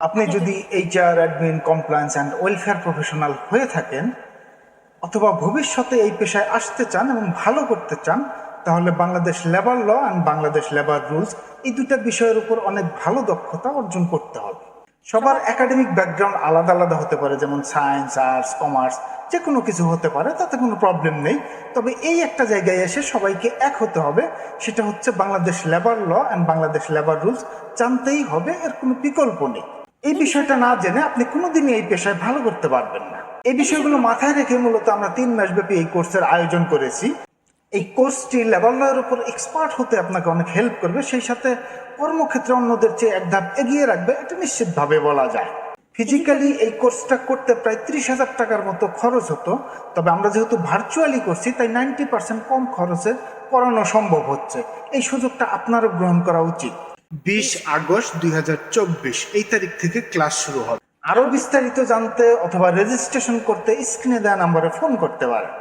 আপনি যদি HR admin compliance and welfare professional হয়ে থাকেন অথবা ভবিষ্যতে এই পেশায় আসতে চান এবং ভালো করতে চান তাহলে Bangladesh labour law and Bangladesh labour rules এই দুটা বিষয়ের উপর অনেক ভালো দক্ষতা অর্জন করতে হবে। সবার একাডেমিক ব্যাকগ্রাউন্ড আলাদা আলাদা হতে পারে যেমন সায়েন্স আর্টস কমার্স যে কোনো কিছু হতে পারে তাতে কোনো প্রবলেম নেই। তবে এই একটা জায়গায় এসে সবাইকে এক হতে হবে সেটা হচ্ছে Bangladesh labour law and Bangladesh labour rules জানতেই হবে এর কোনো বিকল্প নেই। এই বিষয়টা না জেনে আপনি কোনোদিনই এই পেশায় ভালো করতে পারবেন না। এই বিষয়গুলো মাথায় রেখে মূলত আমরা তিন মাসব্যাপী এই কোর্সের আয়োজন করেছি। এই কোর্সটি লেবার লয়ের উপর এক্সপার্ট হতে আপনাকে অনেক হেল্প করবে, সেই সাথে কর্মক্ষেত্রে অন্যদের চেয়ে এক ধাপ এগিয়ে রাখবে, এটা নিশ্চিতভাবে বলা যায়। ফিজিক্যালি এই কোর্সটা করতে প্রায় ত্রিশ হাজার টাকার মতো খরচ হতো, তবে আমরা যেহেতু ভার্চুয়ালি করছি, তাই নাইনটি পার্সেন্ট কম খরচে পড়ানো সম্ভব হচ্ছে। এই সুযোগটা আপনারও গ্রহণ করা উচিত। বিশ আগস্ট দুই হাজার চব্বিশ, এই তারিখ থেকে ক্লাস শুরু হবে। আরও বিস্তারিত জানতে অথবা রেজিস্ট্রেশন করতে স্ক্রিনে দেওয়া নম্বরে ফোন করতে পারেন।